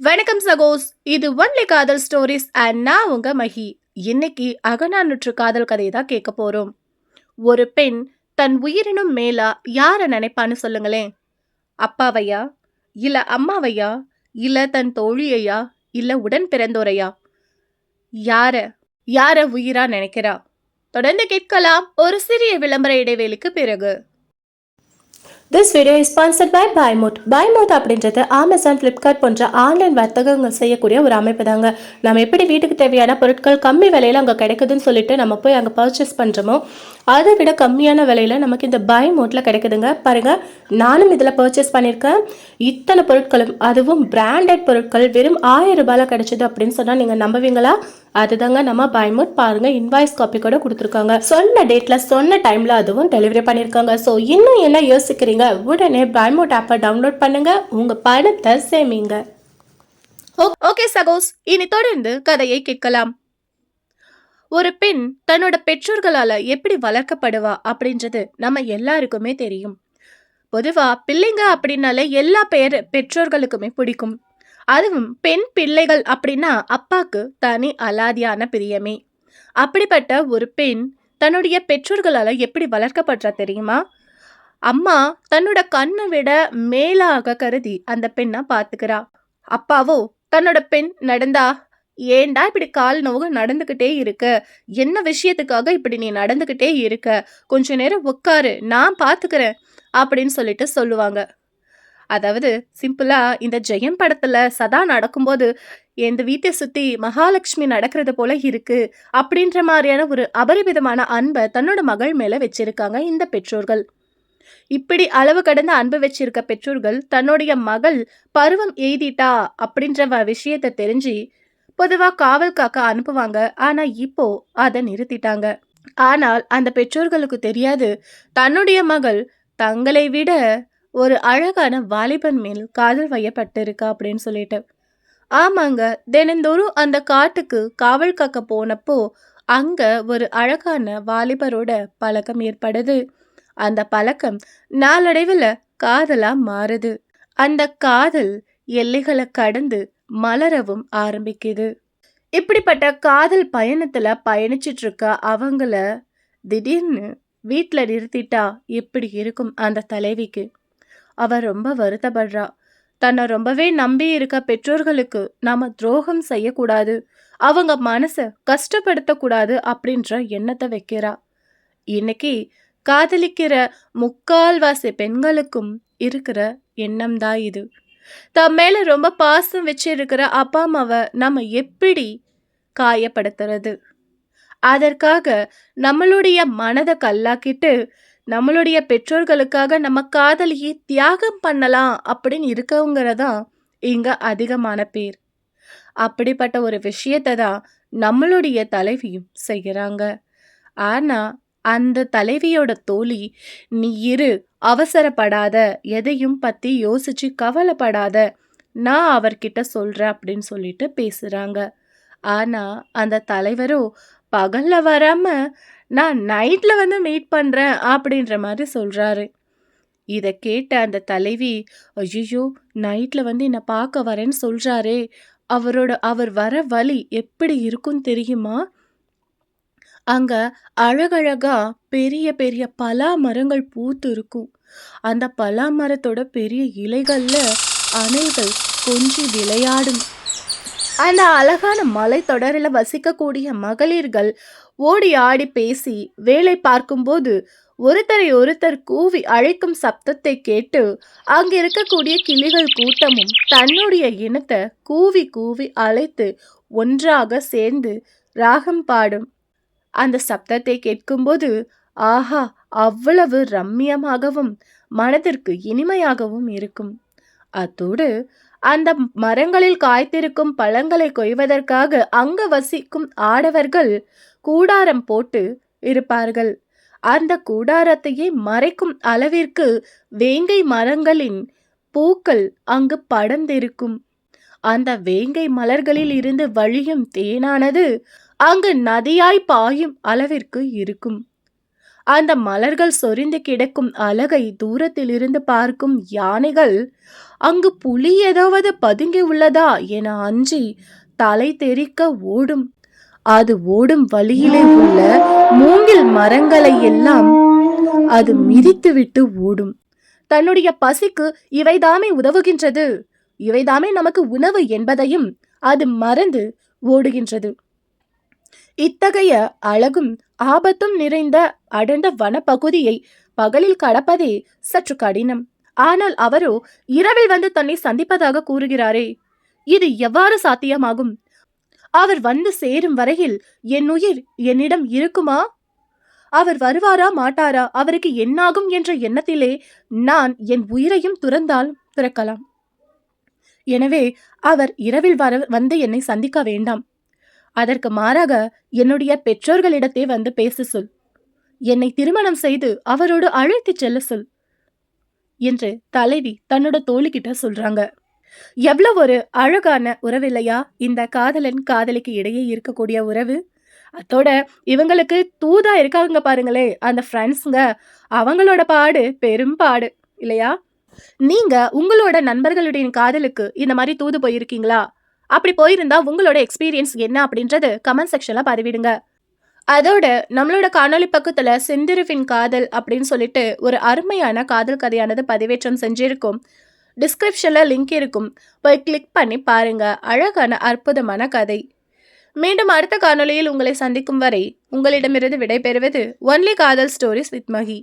வணக்கம் சகோஸ். இது ஒன்லி காதல் ஸ்டோரிஸ் அண்ட் நான் உங்க மஹி இன்னைக்கு அகநானூற்று காதல் கதையை தான் கேட்க போறோம். ஒரு பெண் தன் உயிரினும் மேலா யாரை நினைப்பான்னு சொல்லுங்களேன். அப்பாவையா? இல்ல அம்மாவையா? இல்ல தன் தோழியையா? இல்ல உடன் பிறந்தோரையா? யார யார உயிரா நினைக்கிறா? தொடர்ந்து கேட்கலாம் ஒரு சிறிய விளம்பர இடைவேளுக்கு பிறகு. This video is sponsored by பைமோட் பைமோட் அப்படின்றது அமேசான் ஃப்ளிப்கார்ட் போன்ற ஆன்லைன் வர்த்தகங்கள் செய்யக்கூடிய ஒரு அமைப்பு தாங்க. நம்ம எப்படி வீட்டுக்கு தேவையான பொருட்கள் கம்மி விலையில் அங்கே கிடைக்குதுன்னு சொல்லிட்டு நம்ம போய் அங்கே பர்ச்சேஸ் பண்ணுறோமோ அதை விட கம்மியான விலையில் நமக்கு இந்த பை மோட்டில் கிடைக்குதுங்க. பாருங்கள் நானும் இதில் பர்ச்சேஸ் பண்ணியிருக்கேன். இத்தனை பொருட்களும் அதுவும் பிராண்டட் பொருட்கள் வெறும் ஆயிரம் ரூபாயில் கிடைச்சிது அப்படின்னு சொன்னால் நீங்கள் நம்புவீங்களா? அதுதாங்க நம்ம பயமோட் பாருங்க இன்வாய்ஸ் காப்பி கூட கொடுத்துருக்காங்க. சொன்ன டேட்ல சொன்ன டைம்ல அதுவும் டெலிவரி பண்ணியிருக்காங்க. ஸோ இன்னும் என்ன யோசிக்கிறீங்க? உடனே பயமோட் ஆப்பை டவுன்லோட் பண்ணுங்க. உங்க பணத்தை சேமிங்க. ஓ- ஓகே சகோஸ். இனி தொடர்ந்து கதையை கேட்கலாம். ஒரு பெண் தன்னோட பெற்றோர்களால எப்படி வளர்க்கப்படுவா அப்படின்றது நம்ம எல்லாருக்குமே தெரியும். பொதுவா பிள்ளைங்க அப்படின்னாலே எல்லா பெயர் பெற்றோர்களுக்குமே பிடிக்கும். அதுவும் பெண் பிள்ளைகள் அப்படின்னா அப்பாக்கு தனி அலாதியான பிரியமே. அப்படிப்பட்ட ஒரு பெண் தன்னுடைய பெற்றோர்களால் எப்படி வளர்க்கப்படுறா தெரியுமா? அம்மா தன்னோட கண்ணை விட மேலாக கருதி அந்த பெண்ணை பார்த்துக்கிறா. அப்பாவோ தன்னோட பெண் நடந்தா ஏன்டா இப்படி கால் நோவு நடந்துக்கிட்டே இருக்க? என்ன விஷயத்துக்காக இப்படி நீ நடந்துக்கிட்டே இருக்க? கொஞ்ச நேரம் உட்காரு நான் பார்த்துக்கிறேன் அப்படின்னு சொல்லிட்டு சொல்லுவாங்க. அதாவது சிம்பிளாக இந்த ஜெயம் படத்தில் சதா நடக்கும்போது எந்த வீட்டை சுற்றி மகாலட்சுமி நடக்கிறது போல இருக்கு அப்படின்ற மாதிரியான ஒரு அபரிவிதமான அன்பை தன்னோட மகள் மேலே வச்சிருக்காங்க இந்த பெற்றோர்கள். இப்படி அளவு கடந்த அன்பு வச்சிருக்க பெற்றோர்கள் தன்னுடைய மகள் பருவம் எய்திட்டா அப்படின்ற வ- விஷயத்தை தெரிஞ்சு பொதுவா காவல் காக்க அனுப்புவாங்க. ஆனா இப்போ அதை நிறுத்திட்டாங்க. ஆனால் அந்த பெற்றோர்களுக்கு தெரியாது. தன்னுடைய மகள் தங்களை விட ஒரு அழகான வாலிபன் மேல் காதல் வையப்பட்டிருக்கா அப்படின்னு சொல்லிட்டு. ஆமாங்க. தினந்தோறும் அந்த காட்டுக்கு காவல் காக்க போனப்போ அங்க ஒரு அழகான வாலிபரோட பழக்கம் ஏற்படுது. அந்த பழக்கம் நாளடைவில் காதலா மாறுது. அந்த காதல் எல்லைகளை கடந்து மலரவும் ஆரம்பிக்குது. இப்படிப்பட்ட காதல் பயணத்துல பயணிச்சிட்டு இருக்க அவங்கள திடீர்னு வீட்டில் நிறுத்திட்டா எப்படி இருக்கும் அந்த தலைவிக்கு? அவ ரொம்ப வருத்தப்படுறா. தன்னை ரொம்பவே நம்பி இருக்க பெற்றோர்களுக்கு நாம துரோகம் செய்யக்கூடாது. அவங்க மனசை கஷ்டப்படுத்தக்கூடாது அப்படின்ற எண்ணத்தை வைக்கிறா. இன்னைக்கு காதலிக்கிற முக்கால்வாசி பெண்களுக்கும் இருக்கிற எண்ணம் தான் இது. தம் மேலே ரொம்ப பாசம் வச்சிருக்கிற அப்பா அம்மாவை நம்ம எப்படி காயப்படுத்துறது? அதற்காக நம்மளுடைய மனதை கல்லாக்கிட்டு நம்மளுடைய பெற்றோர்களுக்காக நம்ம காதலியை தியாகம் பண்ணலாம் அப்படின்னு இருக்கவங்கிறதான் இங்க அதிகமான பேர். அப்படிப்பட்ட ஒரு விஷயத்தை தான் நம்மளுடைய தலைவியும் செய்கிறாங்க ஆனால் அந்த தலைவியோட தோழி நீ இரு அவசரப்படாத எதையும் பற்றி யோசிச்சு கவலைப்படாத நான் அவர்கிட்ட சொல்கிறேன் அப்படின்னு சொல்லிட்டு பேசுகிறாங்க ஆனால் அந்த தலைவரோ பகலில் வராமல் நான் நைட்டில் வந்து மீட் பண்ணுறேன் அப்படின்ற மாதிரி சொல்கிறாரு இதை கேட்ட அந்த தலைவி ஐயோ நைட்டில் வந்து என்னை பார்க்க வரேன்னு சொல்கிறாரே அவரோட அவர் வர வழி எப்படி இருக்கும் தெரியுமா? அங்க அழகழகா பெரிய பெரிய பலா மரங்கள் பூத்து இருக்கும் அந்த பலா மரத்தோட பெரிய இலைகள்ல அணில்கள் கொஞ்சி விளையாடும். அந்த அழகான மலைத்தொடரில் வசிக்கக்கூடிய மகளிர்கள் ஓடி ஆடி பேசி வேலை பார்க்கும்போது ஒருத்தரை ஒருத்தர் கூவி அழைக்கும் சப்தத்தை கேட்டு அங்க இருக்கக்கூடிய கிளிகள் கூட்டமும் தன்னுடைய இனத்தை கூவி கூவி அழைத்து ஒன்றாக சேர்ந்து ராகம் பாடும். அந்த சப்தத்தை கேட்கும்போது ஆஹா அவ்வளவு ரம்மியமாகவும் மனதிற்கு இனிமையாகவும் இருக்கும். அத்தோடு அந்த மரங்களில் காய்த்திருக்கும் பழங்களை கொய்வதற்காக அங்கு வசிக்கும் ஆடவர்கள் கூடாரம் போட்டு இருப்பார்கள். அந்த கூடாரத்தையே மறைக்கும் அளவிற்கு வேங்கை மரங்களின் பூக்கள் அங்கு படர்ந்திருக்கும். அந்த வேங்கை மலர்களில் இருந்து வழியும் தேனானது அங்கு நதியாய் பாயும் அளவிற்கு இருக்கும். அந்த மலர்கள் சொரிந்து கிடக்கும் அழகை தூரத்தில் இருந்து பார்க்கும் யானைகள் அங்கு புலி ஏதாவது பதுங்கி உள்ளதா? என அஞ்சி தலை தெறிக்க ஓடும். அது ஓடும் வழியிலே உள்ள மூங்கில் மரங்களை எல்லாம் அது மிதித்துவிட்டு ஓடும். தன்னுடைய பசிக்கு இவைதாமே உதவுகின்றது. இவைதாமே நமக்கு உணவு என்பதையும் அது மறந்து ஓடுகின்றது. இத்தகைய அழகும் ஆபத்தும் நிறைந்த அடர்ந்த வனப்பகுதியை பகலில் கடப்பதே சற்று கடினம். ஆனால் அவரோ இரவில் வந்து தன்னை சந்திப்பதாக கூறுகிறாரே இது எவ்வாறு சாத்தியமாகும்? அவர் வந்து சேரும் வரையில் என் உயிர் என்னிடம் இருக்குமா? அவர் வருவாரா மாட்டாரா? அவருக்கு என்னாகும் என்ற எண்ணத்திலே நான் என் உயிரையும் துறந்தால் துறக்கலாம். எனவே அவர் இரவில் வர வந்து என்னை சந்திக்க வேண்டாம். அதற்கு மாறாக என்னுடைய பெற்றோர்களிடத்தே வந்து பேச சொல். என்னை திருமணம் செய்து அவரோடு அழைத்துச் செல்ல சொல் என்று தலைவி தன்னோட தோழிக்கிட்ட சொல்றாங்க. எவ்வளவு ஒரு அழகான உறவில்லையா? இந்த காதலன் காதலிக்கு இடையே இருக்கக்கூடிய உறவு. அதோட இவங்களுக்கு தூதா இருக்காங்க பாருங்களே அந்த ஃப்ரெண்ட்ஸுங்க. அவங்களோட பாடு பெரும் பாடு இல்லையா? நீங்க உங்களோட நண்பர்களுடைய காதலுக்கு இந்த மாதிரி தூது போயிருக்கீங்களா? அப்படி போயிருந்தா உங்களோட எக்ஸ்பீரியன்ஸ் என்ன அப்படின்றது கமெண்ட் செக்ஷன்ல பதிவிடுங்க. அதோட நம்மளோட காணொளி பக்கத்துல செந்திருவின் காதல் அப்படின்னு சொல்லிட்டு ஒரு அருமையான காதல் கதையானது பதிவேற்றம் செஞ்சிருக்கும். டிஸ்கிரிப்ஷன்ல லிங்க் இருக்கும். போய் கிளிக் பண்ணி பாருங்க. அழகான அற்புதமான கதை. மீண்டும் அடுத்த காணொளியில் உங்களை சந்திக்கும் வரை உங்களிடமிருந்து விடைபெறுவது ஒன்லி காதல் ஸ்டோரிஸ் வித் மகி